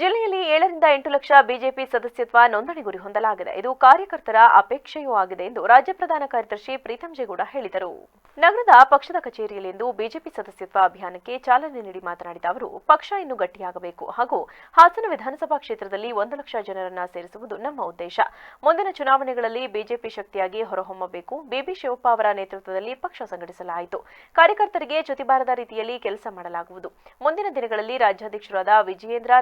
ಜಿಲ್ಲೆಯಲ್ಲಿ ಏಳರಿಂದ ಎಂಟು ಲಕ್ಷ ಬಿಜೆಪಿ ಸದಸ್ಯತ್ವ ನೋಂದಣಿ ಗುರಿ ಹೊಂದಲಾಗಿದೆ. ಇದು ಕಾರ್ಯಕರ್ತರ ಅಪೇಕ್ಷೆಯೂ ಆಗಿದೆ ಎಂದು ರಾಜ್ಯ ಪ್ರಧಾನ ಕಾರ್ಯದರ್ಶಿ ಪ್ರೀತಂ ಜೇಗೌಡ ಹೇಳಿದರು. ನಗರದ ಪಕ್ಷದ ಕಚೇರಿಯಲ್ಲಿಂದು ಬಿಜೆಪಿ ಸದಸ್ಯತ್ವ ಅಭಿಯಾನಕ್ಕೆ ಚಾಲನೆ ನೀಡಿ ಮಾತನಾಡಿದ ಅವರು, ಪಕ್ಷ ಇನ್ನು ಗಟ್ಟಿಯಾಗಬೇಕು ಹಾಗೂ ಹಾಸನ ವಿಧಾನಸಭಾ ಕ್ಷೇತ್ರದಲ್ಲಿ ಒಂದು ಲಕ್ಷ ಜನರನ್ನ ಸೇರಿಸುವುದು ನಮ್ಮ ಉದ್ದೇಶ. ಮುಂದಿನ ಚುನಾವಣೆಗಳಲ್ಲಿ ಬಿಜೆಪಿ ಶಕ್ತಿಯಾಗಿ ಹೊರಹೊಮ್ಮಬೇಕು. ಬಿಬಿ ಶಿವಪ್ಪ ಅವರ ನೇತೃತ್ವದಲ್ಲಿ ಪಕ್ಷ ಸಂಘಟಿಸಲಾಯಿತು. ಕಾರ್ಯಕರ್ತರಿಗೆ ಚ್ಯುತಿಬಾರದ ರೀತಿಯಲ್ಲಿ ಕೆಲಸ ಮಾಡಲಾಗುವುದು. ಮುಂದಿನ ದಿನಗಳಲ್ಲಿ ರಾಜ್ಯಾಧ್ಯಕ್ಷರಾದ ವಿಜಯೇಂದ್ರ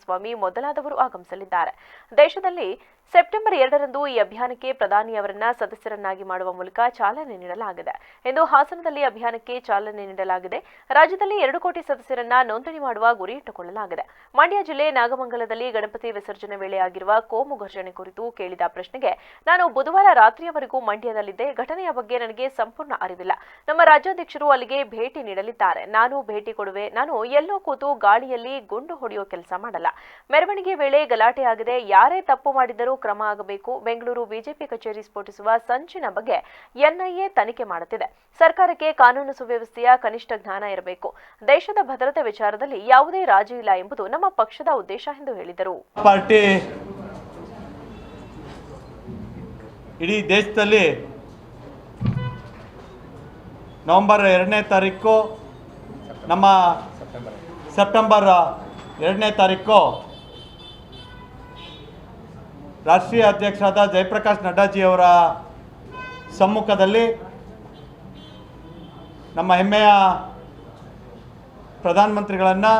ನಾರಾಯಣಸ್ವಾಮಿ ಮೊದಲಾದವರು ಆಗಮಿಸಲಿದ್ದಾರೆ. ದೇಶದಲ್ಲಿ ಸೆಪ್ಟೆಂಬರ್ ಎರಡರಂದು ಈ ಅಭಿಯಾನಕ್ಕೆ ಪ್ರಧಾನಿಯವರನ್ನ ಸದಸ್ಯರನ್ನಾಗಿ ಮಾಡುವ ಮೂಲಕ ಚಾಲನೆ ನೀಡಲಾಗಿದೆ. ಎಂದು ಹಾಸನದಲ್ಲಿ ಅಭಿಯಾನಕ್ಕೆ ಚಾಲನೆ ನೀಡಲಾಗಿದೆ. ರಾಜ್ಯದಲ್ಲಿ ಎರಡು ಕೋಟಿ ಸದಸ್ಯರನ್ನ ನೋಂದಣಿ ಮಾಡುವ ಗುರಿ ಇಟ್ಟುಕೊಳ್ಳಲಾಗಿದೆ. ಮಂಡ್ಯ ಜಿಲ್ಲೆ ನಾಗಮಂಗಲದಲ್ಲಿ ಗಣಪತಿ ವಿಸರ್ಜನೆ ವೇಳೆ ಆಗಿರುವ ಕೋಮು ಘರ್ಷಣೆ ಕುರಿತು ಕೇಳಿದ ಪ್ರಶ್ನೆಗೆ, ನಾನು ಬುಧವಾರ ರಾತ್ರಿಯವರೆಗೂ ಮಂಡ್ಯದಲ್ಲಿದ್ದೆ. ಘಟನೆಯ ಬಗ್ಗೆ ನನಗೆ ಸಂಪೂರ್ಣ ಅರಿವಿಲ್ಲ. ನಮ್ಮ ರಾಜ್ಯಾಧ್ಯಕ್ಷರು ಅಲ್ಲಿಗೆ ಭೇಟಿ ನೀಡಲಿದ್ದಾರೆ. ನಾನು ಭೇಟಿ ಕೊಡುವೆ. ನಾನು ಎಲ್ಲೋ ಕೂತು ಗಾಳಿಯಲ್ಲಿ ಗುಂಡು ಹೊಡೆಯುವ ಕೆಲಸ ಮಾಡಲ್ಲ. ಮೆರವಣಿಗೆ ವೇಳೆ ಗಲಾಟೆ ಆಗಿದೆ ಯಾರೇ ತಪ್ಪು ಮಾಡಿದರೂ ಕ್ರಮ ಆಗಬೇಕು. ಬೆಂಗಳೂರು ಬಿಜೆಪಿ ಕಚೇರಿ ಸ್ಫೋಟಿಸುವ ಸಂಚಿನ ಬಗ್ಗೆ ಎನ್ಐಎ ತನಿಖೆ ಮಾಡುತ್ತಿದೆ. ಸರ್ಕಾರಕ್ಕೆ ಕಾನೂನು ಸುವ್ಯವಸ್ಥೆಯ ಕನಿಷ್ಠ ಜ್ಞಾನ ಇರಬೇಕು. ದೇಶದ ಭದ್ರತೆ ವಿಚಾರದಲ್ಲಿ ಯಾವುದೇ ರಾಜಿ ಇಲ್ಲ ಎಂಬುದು ನಮ್ಮ ಪಕ್ಷದ ಉದ್ದೇಶ ಎಂದು ಹೇಳಿದರು. ಪಾರ್ಟಿ ಇಡೀ ದೇಶದಲ್ಲಿ ನವೆಂಬರ್ ಎರಡನೇ ತಾರೀಕು ನಮ್ಮ ಸೆಪ್ಟೆಂಬರ್ ಎರಡನೇ ತಾರೀಕು ರಾಷ್ಟ್ರೀಯ ಅಧ್ಯಕ್ಷರಾದ ಜಯಪ್ರಕಾಶ್ ನಡ್ಡಾಜಿಯವರ ಸಮ್ಮುಖದಲ್ಲಿ ನಮ್ಮ ಹೆಮ್ಮೆಯ ಪ್ರಧಾನಮಂತ್ರಿಗಳನ್ನು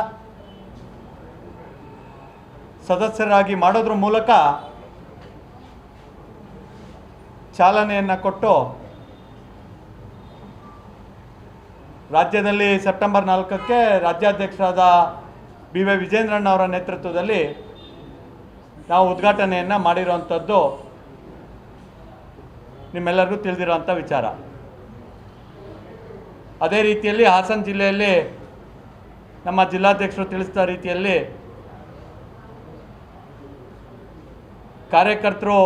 ಸದಸ್ಯರಾಗಿ ಮಾಡೋದ್ರ ಮೂಲಕ ಚಾಲನೆಯನ್ನು ಕೊಟ್ಟು ರಾಜ್ಯದಲ್ಲಿ ಸೆಪ್ಟೆಂಬರ್ ನಾಲ್ಕಕ್ಕೆ ರಾಜ್ಯಾಧ್ಯಕ್ಷರಾದ ಬಿ ವೈ ವಿಜೇಂದ್ರಣ್ಣ ಅವರ ನೇತೃತ್ವದಲ್ಲಿ ನಾವು ಉದ್ಘಾಟನೆಯನ್ನು ಮಾಡಿರುವಂಥದ್ದು ನಿಮ್ಮೆಲ್ಲರಿಗೂ ತಿಳಿದಿರೋವಂಥ ವಿಚಾರ. ಅದೇ ರೀತಿಯಲ್ಲಿ ಹಾಸನ ಜಿಲ್ಲೆಯಲ್ಲಿ ನಮ್ಮ ಜಿಲ್ಲಾಧ್ಯಕ್ಷರು ತಿಳಿಸಿದ ರೀತಿಯಲ್ಲಿ ಕಾರ್ಯಕರ್ತರು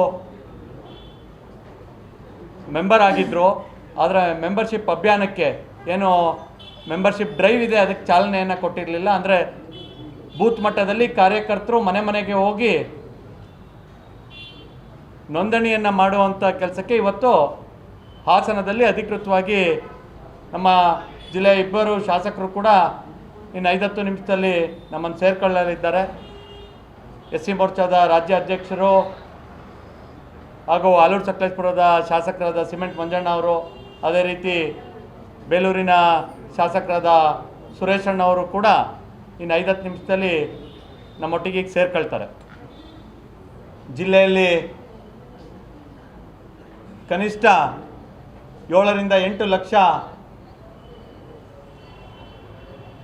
ಮೆಂಬರ್ ಆಗಿದ್ದರು ಆದರೆ ಮೆಂಬರ್ಶಿಪ್ ಅಭಿಯಾನಕ್ಕೆ ಏನು ಮೆಂಬರ್ಶಿಪ್ ಡ್ರೈವ್ ಇದೆ, ಅದಕ್ಕೆ ಚಾಲನೆಯನ್ನು ಕೊಟ್ಟಿರಲಿಲ್ಲ. ಅಂದರೆ ಬೂತ್ ಮಟ್ಟದಲ್ಲಿ ಕಾರ್ಯಕರ್ತರು ಮನೆ ಮನೆಗೆ ಹೋಗಿ ನೋಂದಣಿಯನ್ನು ಮಾಡುವಂಥ ಕೆಲಸಕ್ಕೆ ಇವತ್ತು ಹಾಸನದಲ್ಲಿ ಅಧಿಕೃತವಾಗಿ ನಮ್ಮ ಜಿಲ್ಲೆಯ ಇಬ್ಬರು ಶಾಸಕರು ಕೂಡ ಇನ್ನು ಐದತ್ತು ನಿಮಿಷದಲ್ಲಿ ನಮ್ಮನ್ನು ಸೇರ್ಕೊಳ್ಳಲಿದ್ದಾರೆ. ಎಸ್ ಸಿ ಮೋರ್ಚಾದ ರಾಜ್ಯ ಅಧ್ಯಕ್ಷರು ಹಾಗೂ ಆಲೂರು ಸಕಲೇಶ್ಪುರದ ಶಾಸಕರಾದ ಸಿಮೆಂಟ್ ಮಂಜಣ್ಣ ಅವರು, ಅದೇ ರೀತಿ ಬೇಲೂರಿನ ಶಾಸಕರಾದ ಸುರೇಶಣ್ಣವರು ಕೂಡ ಇನ್ನು ಐದತ್ತು ನಿಮಿಷದಲ್ಲಿ ನಮ್ಮೊಟ್ಟಿಗೆ ಈಗ ಸೇರ್ಕೊಳ್ತಾರೆ. ಜಿಲ್ಲೆಯಲ್ಲಿ ಕನಿಷ್ಠ ಏಳರಿಂದ ಎಂಟು ಲಕ್ಷ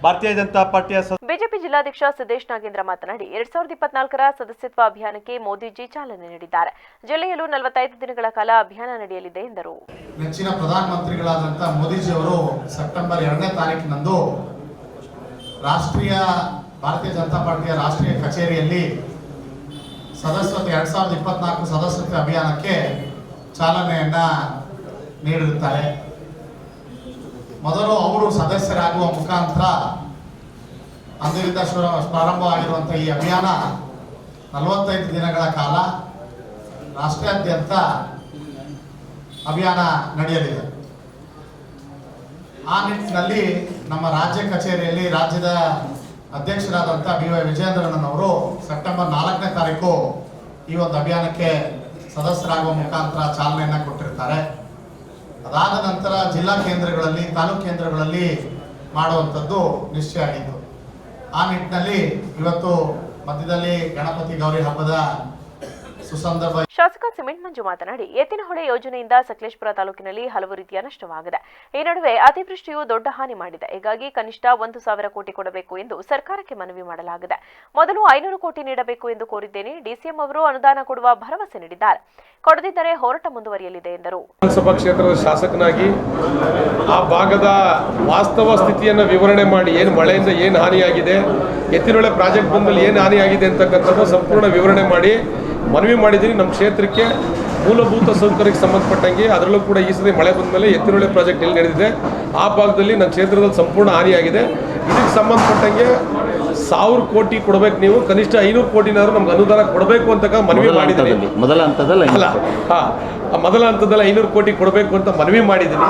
ಭಾರತೀಯ ಜನತಾ ಪಾರ್ಟಿಯ ಬಿಜೆಪಿ ಜಿಲ್ಲಾಧ್ಯಕ್ಷ ಸಿದ್ದೇಶ್ ನಾಗೇಂದ್ರ ಮಾತನಾಡಿ ಎರಡ್ ಸಾವಿರದ ಇಪ್ಪತ್ನಾಲ್ಕರ ಸದಸ್ಯತ್ವ ಅಭಿಯಾನಕ್ಕೆ ಮೋದಿಜಿ ಚಾಲನೆ ನೀಡಿದ್ದಾರೆ. ಜಿಲ್ಲೆಯಲ್ಲೂ ನಲವತ್ತೈದು ದಿನಗಳ ಕಾಲ ಅಭಿಯಾನ ನಡೆಯಲಿದೆ ಎಂದರು. ನೆಚ್ಚಿನ ಮೋದಿಜಿ ಅವರು ಸೆಪ್ಟೆಂಬರ್ ಎರಡನೇ ತಾರೀಕಿನಂದು ರಾಷ್ಟ್ರೀಯ, ಭಾರತೀಯ ಜನತಾ ಪಾರ್ಟಿಯ ರಾಷ್ಟ್ರೀಯ ಕಚೇರಿಯಲ್ಲಿ ಸದಸ್ಯತ್ವ ಎರಡ್ ಸಾವಿರದ ಇಪ್ಪತ್ನಾಲ್ಕು ಸದಸ್ಯತ್ವ ಅಭಿಯಾನಕ್ಕೆ ಚಾಲನೆಯನ್ನ ನೀಡಿರುತ್ತಾರೆ. ಮೊದಲು ಅವರು ಸದಸ್ಯರಾಗುವ ಮುಖಾಂತರ ಅಂದಿನಿಂದ ಶುರು ಪ್ರಾರಂಭವಾಗಿರುವಂಥ ಈ ಅಭಿಯಾನ ನಲವತ್ತೈದು ದಿನಗಳ ಕಾಲ ರಾಷ್ಟ್ರಾದ್ಯಂತ ಅಭಿಯಾನ ನಡೆಯಲಿದೆ. ಆ ನಿಟ್ಟಿನಲ್ಲಿ ನಮ್ಮ ರಾಜ್ಯ ಕಚೇರಿಯಲ್ಲಿ ರಾಜ್ಯದ ಅಧ್ಯಕ್ಷರಾದಂಥ ಬಿ ವೈ ವಿಜಯೇಂದ್ರಣ್ಣನವರು ಸೆಪ್ಟೆಂಬರ್ ನಾಲ್ಕನೇ ತಾರೀಕು ಈ ಒಂದು ಅಭಿಯಾನಕ್ಕೆ ಸದಸ್ಯರಾಗುವ ಮುಖಾಂತರ ಚಾಲನೆಯನ್ನು ಕೊಟ್ಟಿರ್ತಾರೆ. ಅದಾದ ನಂತರ ಜಿಲ್ಲಾ ಕೇಂದ್ರಗಳಲ್ಲಿ, ತಾಲೂಕು ಕೇಂದ್ರಗಳಲ್ಲಿ ಮಾಡುವಂಥದ್ದು ನಿಶ್ಚಯ ಆಗಿದ್ದು ಆ ನಿಟ್ಟಿನಲ್ಲಿ ಇವತ್ತು ಮಧ್ಯದಲ್ಲಿ ಗಣಪತಿ ಗೌರಿ ಹಬ್ಬದ ಸುಸಂದರ್ಭ ಶಾಸಕ ಸಿಮೆಂಟ್ ಮಂಜು ಮಾತನಾಡಿ ಎತ್ತಿನಹೊಳೆ ಯೋಜನೆಯಿಂದ ಸಕಲೇಶ್ಪುರ ತಾಲೂಕಿನಲ್ಲಿ ಹಲವು ರೀತಿಯ ನಷ್ಟವಾಗಿದೆ. ಈ ನಡುವೆ ಅತಿವೃಷ್ಟಿಯು ದೊಡ್ಡ ಹಾನಿ ಮಾಡಿದೆ. ಹೀಗಾಗಿ ಕನಿಷ್ಠ ಒಂದು ಸಾವಿರ ಕೋಟಿ ಕೊಡಬೇಕು ಎಂದು ಸರ್ಕಾರಕ್ಕೆ ಮನವಿ ಮಾಡಲಾಗಿದೆ. ಮೊದಲು ಐನೂರು ಕೋಟಿ ನೀಡಬೇಕು ಎಂದು ಕೋರಿದ್ದೇನೆ. ಡಿಸಿಎಂ ಅವರು ಅನುದಾನ ಕೊಡುವ ಭರವಸೆ ನೀಡಿದ್ದಾರೆ. ಕೊಡದಿದ್ದರೆ ಹೋರಾಟ ಮುಂದುವರಿಯಲಿದೆ ಎಂದರು. ವಿಧಾನಸಭಾ ಕ್ಷೇತ್ರದ ಶಾಸಕನಾಗಿ ಆ ಭಾಗದ ವಾಸ್ತವ ಸ್ಥಿತಿಯನ್ನು ವಿವರಣೆ ಮಾಡಿ ಏನು ಮಳೆಯಿಂದ ಏನು ಹಾನಿಯಾಗಿದೆ ಎತ್ತಿನೊಳೆ ಪ್ರಾಜೆಕ್ಟ್ ಬಂದಲ್ಲಿ ಏನು ಹಾನಿಯಾಗಿದೆ ಅಂತಕ್ಕಂಥದ್ದು ಸಂಪೂರ್ಣ ವಿವರಣೆ ಮಾಡಿ ಮನವಿ ಮಾಡಿದ್ದೀನಿ ನಮ್ಮ ಕ್ಷೇತ್ರಕ್ಕೆ ಮೂಲಭೂತ ಸೌಕರ್ಯಕ್ಕೆ ಸಂಬಂಧಪಟ್ಟಂಗೆ ಅದರಲ್ಲೂ ಕೂಡ ಈ ಸರಿ ಮಳೆ ಬಂದ ಮೇಲೆ ಎತ್ತಿನೊಳೆ ಪ್ರಾಜೆಕ್ಟ್ ಎಲ್ಲಿ ನಡೆದಿದೆ ಆ ಭಾಗದಲ್ಲಿ ನಮ್ಮ ಕ್ಷೇತ್ರದಲ್ಲಿ ಸಂಪೂರ್ಣ ಹಾನಿಯಾಗಿದೆ. ಇದಕ್ಕೆ ಸಂಬಂಧಪಟ್ಟಂಗೆ ಸಾವಿರ ಕೋಟಿ ಕೊಡಬೇಕು ನೀವು ಕನಿಷ್ಠ ಐನೂರು ಕೋಟಿನಾದ್ರೂ ನಮ್ಗೆ ಅನುದಾನ ಕೊಡಬೇಕು ಅಂತ ಮನವಿ ಮಾಡಿದ್ದೀನಿ. ಮೊದಲ ಹಂತದಲ್ಲಿ ಅಲ್ಲ ಹಾ ಮೊದಲ ಹಂತದಲ್ಲಿ ಐನೂರು ಕೋಟಿ ಕೊಡಬೇಕು ಅಂತ ಮನವಿ ಮಾಡಿದ್ದೀನಿ.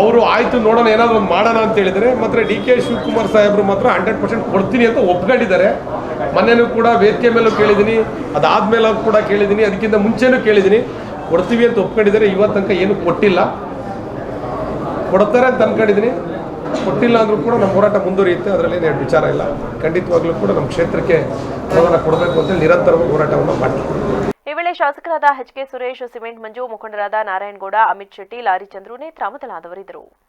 ಅವರು ಆಯಿತು ನೋಡೋಣ ಏನಾದರೂ ಮಾಡೋಣ ಅಂತ ಹೇಳಿದರೆ ಮಾತ್ರ ಡಿ ಕೆ ಶಿವಕುಮಾರ್ ಸಾಹೇಬರು ಮಾತ್ರ ಹಂಡ್ರೆಡ್ ಪರ್ಸೆಂಟ್ ಕೊಡ್ತೀನಿ ಅಂತ ಒಪ್ಕೊಂಡಿದ್ದಾರೆ. ಮೊನ್ನೆನೂ ಕೂಡ ವೇದಿಕೆ ಮೇಲೂ ಕೇಳಿದ್ದೀನಿ, ಅದಾದ್ಮೇಲೆ ಕೂಡ ಕೇಳಿದ್ದೀನಿ, ಅದಕ್ಕಿಂತ ಮುಂಚೆನೂ ಕೇಳಿದ್ದೀನಿ. ಕೊಡ್ತೀವಿ ಅಂತ ಒಪ್ಕೊಂಡಿದ್ದಾರೆ, ಇವತ್ತು ತನಕ ಏನು ಕೊಟ್ಟಿಲ್ಲ. ಕೊಡ್ತಾರೆ ಅಂತ ಅನ್ಕೊಂಡಿದ್ದೀನಿ. ಕೊಟ್ಟಿಲ್ಲ ಅಂದರೂ ಕೂಡ ನಮ್ಮ ಹೋರಾಟ ಮುಂದುವರಿಯುತ್ತೆ, ಅದರಲ್ಲಿ ಎರಡು ವಿಚಾರ ಇಲ್ಲ. ಖಂಡಿತವಾಗ್ಲೂ ಕೂಡ ನಮ್ಮ ಕ್ಷೇತ್ರಕ್ಕೆ ಅವರನ್ನು ಕೊಡಬೇಕು ಅಂತ ನಿರಂತರವಾಗಿ ಹೋರಾಟವನ್ನು ಮಾಡ್ತೀವಿ. ಈ ವೇಳೆ ಶಾಸಕರಾದ H K Suresh, cement Manju, ಮುಖಂಡರಾದ ನಾರಾಯಣಗೌಡ, ಅಮಿತ್ ಶೆಟ್ಟಿ, ಲಾರಿ ಚಂದ್ರು ನೇತ್ರ ಮೊದಲಾದವರಿದ್ದರು